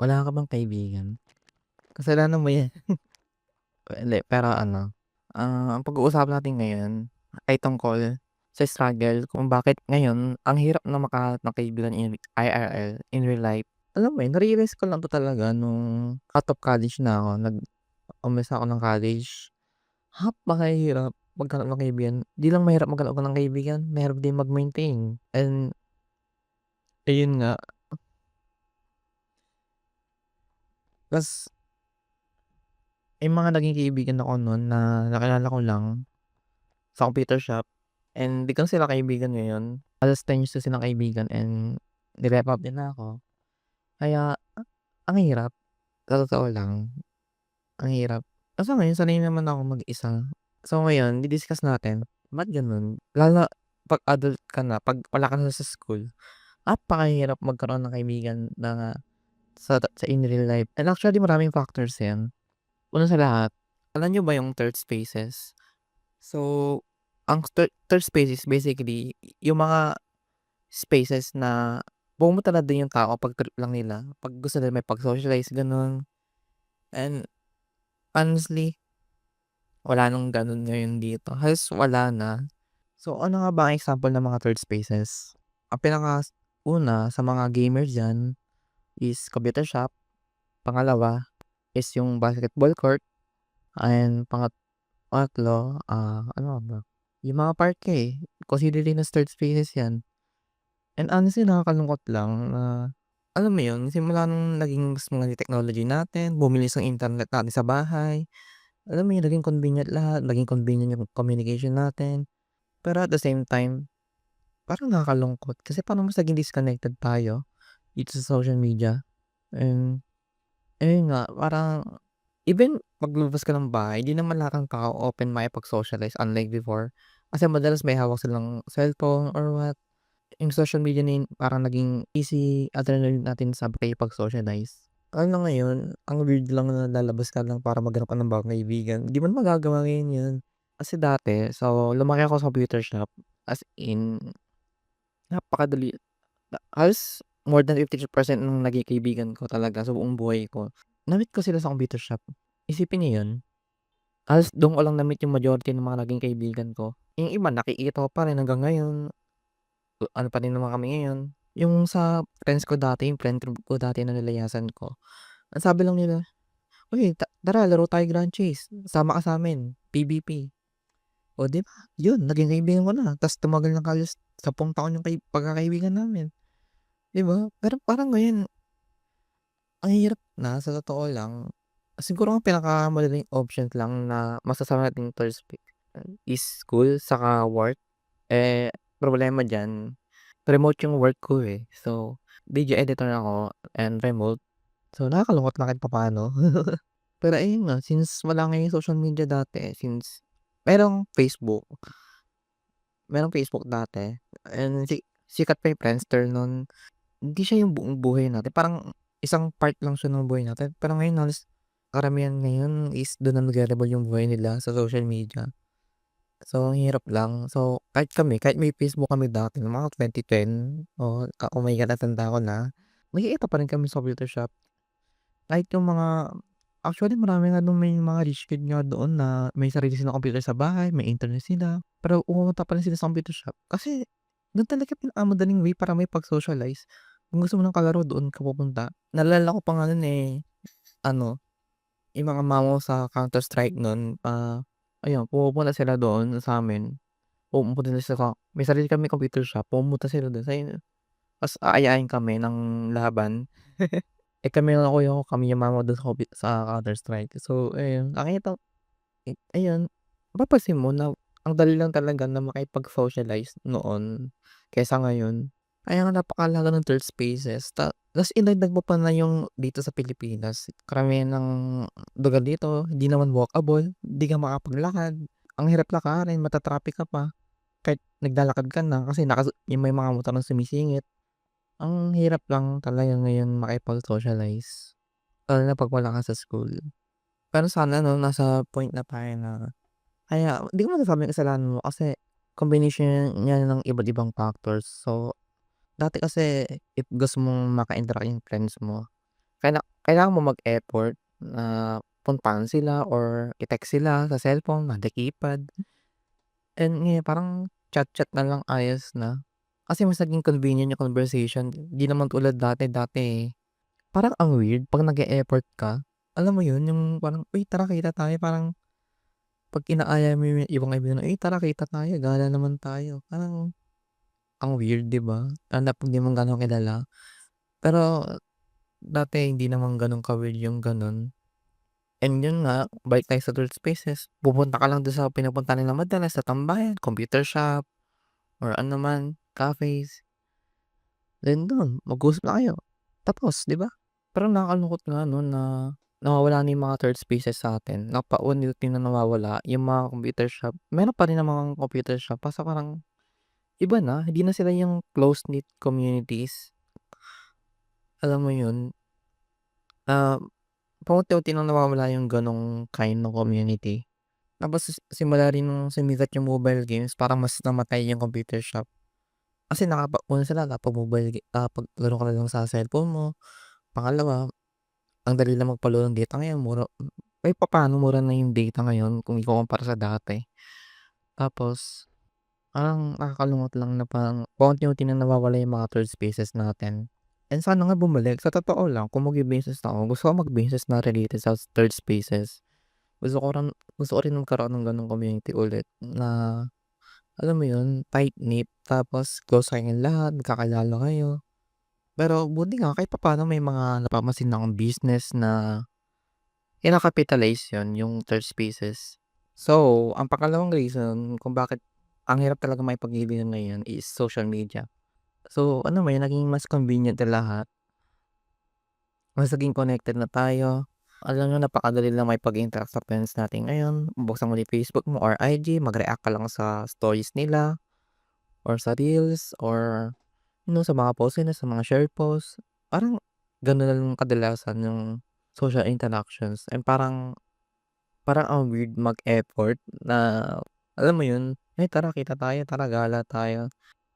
Wala ka bang kaibigan? Kasalanan mo 'yan. Hindi, pero ano, ah, ang pag-uusapan natin ngayon ay tungkol sa struggle kung bakit ngayon ang hirap na makahanap ng kaibigan in IRL, in real life. Alam mo yun, na-realize ko lang 'to talaga nung out of college na ako, nag-umpisa ako ng college. Napakahirap maghanap ng kaibigan. 'Di lang mahirap maghanap ng kaibigan, mahirap din mag-maintain and ayun nga. Tas may mga naging kaibigan ako nun na nakilala ko lang sa computer shop and 'di ko na sila kaibigan ngayon. Halos 10 years na silang kaibigan and ni-rep up nila ako. Kaya ang hirap, sa totoo lang, ang hirap. Kaso ngayon sanay naman ako mag-isa. So ngayon di-discuss natin, ba't gano'n? Lalo na 'pag adult ka na, 'pag wala ka na sa school, napakahirap magkaroon ng kaibigan na sa sa in real life and actually maraming factors 'yan. Una sa lahat, alam niyo ba yung third spaces? So, ang third third spaces basically yung mga spaces na pumupunta na dun yung tao 'pag trip lang nila, 'pag gusto nila makipag-socialize gano'n. And honestly, wala ng gano'n ngayon dito, halos wala na. So ano nga ba ang example ng mga third spaces? Ang pinakauna sa mga gamers diyan is computer shop, pangalawa is yung basketball court, and pangat pangatlo, ah, ano ba? Yung mga parke, consider din as third spaces 'yan. And honestly nakakalungkot lang na, alam mo yun, simula nung naging mas mga technology natin, bumilis ang internet natin sa bahay, alam mo yun, naging convenient lahat, naging convenient yung communication natin. Pero at the same time, parang nakakalungkot kasi paano mas naging disconnected tayo dito sa social media and ayun nga, parang even maglabas ka ng bahay, 'di naman lahat ng tao open makipag-socialize unlike before. Kasi madalas may hawak silang cellphone or what. Yung social media na parang naging easy alternative natin sa pakikipag-socialize. Lalo na ngayon, ang weird lang na lalabas ka lang para maghanap ka ng bagong kaibigan, 'di mo na magagawa ngayon yun. Kasi dati, so lumaki ako sa computer shop, as in napakadali na halos more than 50% ng naging kaibigan ko talaga sa buong buhay ko, na-meet ko sila sa computer shop. Isipin niyo yun. Halos dun ko lang na-meet yung majority ng mga naging kaibigan ko. Yung iba nakikita ko pa rin hanggang ngayon. Ano pa rin naman kami ngayon. Yung sa friends ko dati, yung friend group ko dati na nilayasan ko, ang sabi lang nila, "Uy, ta tara laro tayo Grand Chase, sama ka sa'min, PVP." Oh, 'di ba? Yun, naging kaibigan ko na, ta's tumagal ng halos 10 taon yung kay pagkakaibigan namin, 'di ba? Pero parang ngayon ang hirap na sa totoo lang. Siguro ang pinakamadaling options lang na masasama nating spa is school saka work. Eh, problema diyan, remote yung work ko, eh. So, video editor ako and remote. So, nakakalungkot lang kahit papaano. Pero ayun nga, since wala nga yung social media dati, since merong Facebook. Merong Facebook dati and si sikat pa yung Friendster nun. Hindi siya yung buong buhay natin, parang isang part lang siya ng buhay natin. Pero ngayon halos karamihan ngayon is dun na nagre-revolve yung buhay nila sa social media. So, ang hirap lang. So, kahit kami, kahit may Facebook kami dati nung mga 2010, oh, oh my God natanda ko na, nagkikita pa rin kami sa computer shop. Kahit yung mga actually marami nga dun may mga rich kid nga doon na may sarili silang computer sa bahay, may internet sila, pero pumupunta pa rin sila sa computer shop. Kasi dun talaga pinakamadaling way para makipag-socialize. Kung gusto mo ng kalaro doon ka pupunta. Naalala ko pa nga nun, eh, ano, yung mga mamo sa Counter Strike nun, ah, ayun pumupunta sila doon sa'min. Pumupunta sila sa may sarili kaming computer shop, pumupunta sila dun sa. Ta's aayain kami ng laban. Eh, kami lang kuya ko, kami yung mamo dun sa sa Counter Strike. So ayun, nakita eh, ayun, mapapansin mo na ang dali lang talaga na makipag-socialize noon kaysa ngayon. Kaya nga napakahalaga ng third spaces ta ta's idagdag mo pa na yung dito sa Pilipinas, karamihan ng lugar dito hindi naman walkable, di ka makapaglakad, ang hirap lakarin, mata-traffic ka pa. Kahit naglalakad ka na kasi naka yung may mga motor na sumisingit. Ang hirap lang talaga ngayon makipag-socialize, lalo na 'pag wala ka sa school. Pero sana 'no, nasa point na tayo na kaya di ko masasabing kasalanan mo kasi combination niya ng iba't ibang factors. So, dati kasi if gusto mong maka-interact yung friends mo, kaila kailangan mo mag-effort na puntahan sila or i-text sila sa cellphone na the keypad. And ngayon parang chat-chat na lang ayos na. Kasi mas naging convenient yung conversation, di naman tulad dati, dati parang ang weird 'pag nag-e-effort ka. Alam mo yun, yung parang, "Uy, tara kita tayo." Parang 'pag inaaya mo yung ibang kaibigan, "Uy, tara kita tayo, gala naman tayo." Parang ang weird, 'di ba? Lalo na 'pag di mo gaano kilala. Pero dati hindi naman gano'n ka-weird yung gano'n. And yun nga, balik tayo sa third spaces, pupunta ka lang dun sa pinupuntahan nila madalas sa tambayan, computer shop, or ano man, cafes. Then dun, mag-usap na kayo, tapos, 'di ba? Pero nakakalungkot nga 'no na nawawala na yung mga third spaces sa'tin, na paunti-unti na nawawala yung mga computer shop. Meron pa rin namang computer shop kaso parang iba na, hindi na sila yung close-knit communities. Alam mo yun? Ah, paunti-unti nang nawawala yung gano'ng kind ng community. Tapos si simula rin nung sumikat yung mobile games parang mas namatay yung computer shop. Kasi nakapa una sa lahat nakapag-mobile ga nakapaglaro ka lang sa cellphone mo. Pangalawa, ang dali lang magpa-load ng data ngayon, mura kahit papaano mura na yung data ngayon kung ikukumpara sa dati. Tapos, parang nakakalungkot lang na parang paunti-unti na nawawala yung mga third spaces natin. And sana nga bumalik, sa totoo lang kung magbi-business ako, gusto ko mag-business na related sa third spaces. Gusto ko rin gusto ko rin magkaroon ng gano'ng community ulit na, alam mo yun, tight-knit tapos close kayong lahat, magkakilala kayo. Pero buti nga kahit papaano may mga napapansin akong business na kina-capitalize yun, yung third spaces. So, ang pangalawang reason kung bakit ang hirap talagang makipagkaibigan ngayon is social media. So, mo yun, naging mas convenient na lahat. Mas naging connected na tayo. Alam niyo napakadali lang makipag-interact sa friends natin ngayon, buksan mo yung Facebook mo or IG, mag-react ka lang sa stories nila or sa reels or you know, sa mga post nila, sa mga share post. Parang gano'n na lang kadalasan yung social interactions and parang parang ang weird mag-effort na alam mo yun, "Ay tara kita tayo, tara gala tayo."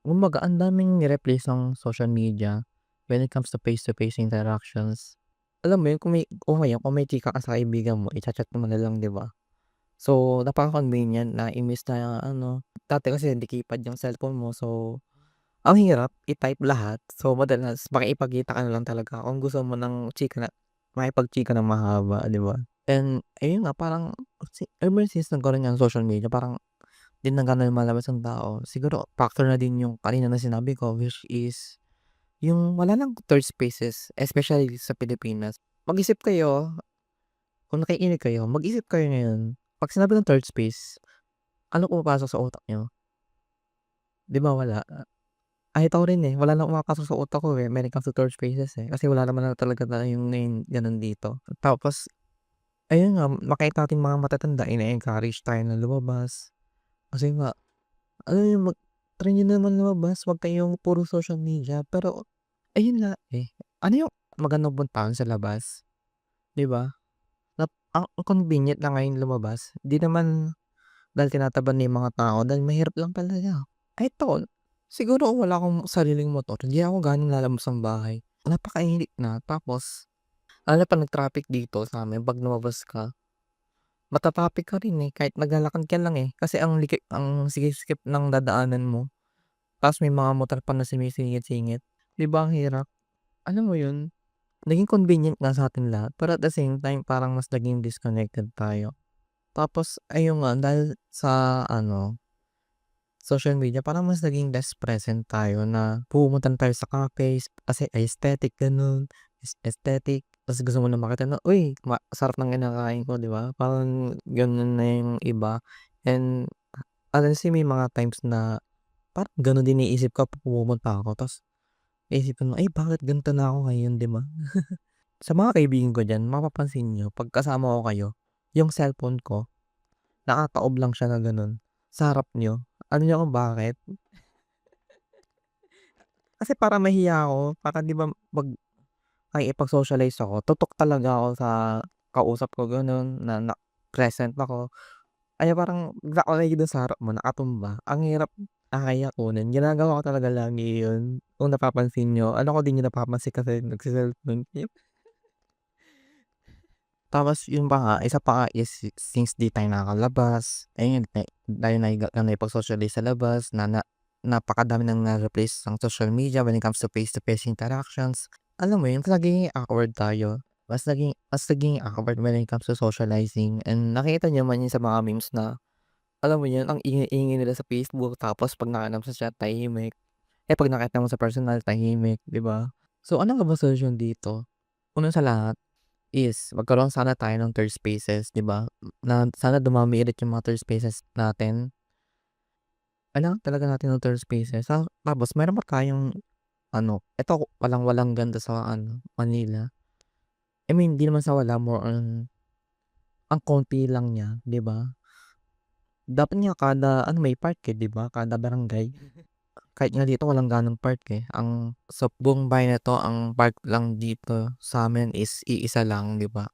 Kumbaga ang daming ni-replace ng social media when it comes to face-to-face interactions. Alam mo yun, kung may o kaya kung may chika ka sa kaibigan mo, i-cha-chat mo na lang, 'di ba? So, napaka-convenient na imbes na ano, dati kasi hindi keypad yung cellphone mo so, ang hirap i-type lahat. So, madalas makikipagkita ka na lang talaga kung gusto mo ng chika na makipagchika ng mahaba, 'di ba? And ayun nga parang si ever since nagkaroon nga ng social media parang 'di na gaano lumalabas ang tao. Siguro factor na din yung kanina na sinabi ko which is yung wala ng third spaces, especially sa Pilipinas. Mag-isip kayo, kung nakikinig kayo, mag-isip kayo ngayon, 'pag sinabi ng third space, ano pumapasok sa utak niyo? 'Di ba wala? Kahit ako rin, eh, wala na pumapasok sa utak ko, eh, when it to third spaces, eh, kasi wala naman na talaga tayong ngayon gano'n dito. Tapos ayun nga, makita nating mga matatanda ine-encourage tayo na lumabas. Kasi nga, alam yun, mag-try niyo naman lumabas, 'wag kayong puro social media. Pero ayun nga, eh, ano yung magandang puntahan sa labas, 'di ba? Nap ang convenient na ngayon lumabas, 'di naman dahil tinatamad na yung mga tao, dahil mahirap lang talaga. Eto, siguro kung wala akong sariling motor, hindi ako gaanong lalabas ng bahay. Napakainit na tapos na 'pag nag-traffic dito sa'min 'pag lumabas ka mata-traffic ka rin, eh, kahit naglalakad ka lang, eh, kasi ang liki ang sikip-sikip ng dadaanan mo. Ta's may mga motor pa na sumisingit-singit, 'di ba ang hirap? Alam mo yun, naging convenient nga sa'tin lahat pero at the same time parang mas naging disconnected tayo. Tapos ayun nga dahil sa ano, social media parang mas naging less present tayo na pumupunta na tayo sa cafes kasi aesthetic gano'n, is aesthetic. Ta's gusto mo na makita na, "Uy, ma sarap ng kinakain ko." 'Di ba? Parang gano'n na yung iba and honestly may mga times na parang gano'n din iniisip ko 'pag pumupunta ako ta's iisipin mo, "Ay bakit ganito na ako ngayon." 'Di ba? Sa mga kaibigan ko diyan mapapansin niyo 'pag kasama ko kayo, yung cellphone ko, nakataob lang siya na gano'n sa harap niyo. Alam niyo kung bakit? Kasi parang nahiya ako, parang 'di ba 'pag makikipag-socialize ako, tutok talaga ako sa kausap ko gano'n, na na present ako. Kaya parang bigla ako nakikita sa harap mo nakatumba, ang hirap, nakakahiya kunin. Ginagawa ko talaga lagi yun, kung napapansin niyo. Alam ko di niyo napapansin kasi nagse-cellphone. Tapos yun pa nga, isa pa is since di tayo nakakalabas, ayun na tayo nahiga nakipag-socialize sa labas na na napakadami ng na-replace ang social media when it comes to face to face interactions. Alam mo yun, mas awkward tayo. Mas naging mas naging awkward when it comes to socializing and nakikita niyo naman yun sa mga memes na, alam mo yun, ang ingay-ingay nila sa Facebook tapos 'pag nakahanap sa chat tahimik. Eh, 'pag nakita mo sa personal tahimik, 'di ba? So, ano nga ba solusyon dito? Una sa lahat is magkaroon sana tayo ng third spaces, 'di ba? Na sana dumami ulit yung mga third spaces natin. Kailangan talaga natin ng third spaces sa tapos meron pa tayong ano, eto walang-walang ganda sa ano, Manila. I mean, di naman sa wala, more on ang konti lang niya, 'di ba? Dapat nga kada ano may park, eh, 'di ba? Kada barangay. Kahit nga dito walang gaanong park, eh. Ang sa buong bayan na 'to ang park lang dito sa'min is iisa lang, 'di ba?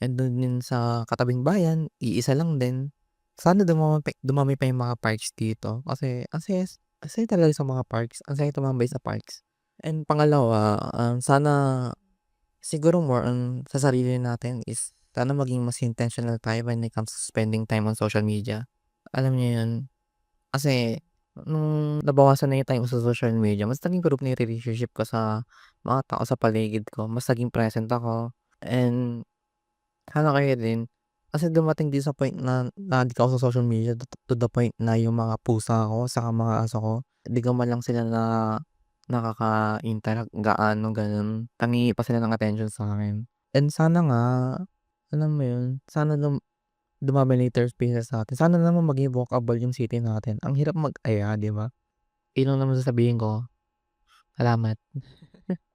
And dun din sa katabing bayan, iisa lang din. Sana dumami pa dumami pa yung mga parks dito kasi ang saya ang saya talaga sa mga parks, ang saya tumambay sa parks. And pangalawa, um, sana siguro more on sa sarili natin is sana maging mas intentional tayo when it comes to spending time on social media. Alam niyo yun? Kasi nung nabawasan na yung time sa social media, mas naging group na yung relationship ko sa mga tao sa paligid ko, mas naging present ako and sana kayo din. Kasi dumating din sa point na na-addict ako sa social media to to the point na yung mga pusa ko saka mga aso ko, di ko man lang sila na nakaka-interact gaano gano'n. Nanghihingi pa sila ng attention sa'kin. And sana nga, alam mo yun, sana dum dumami na spaces natin. Sana naman maging walkable yung city natin. Ang hirap mag-aya, 'di ba? Yun naman sasabihin ko. Salamat.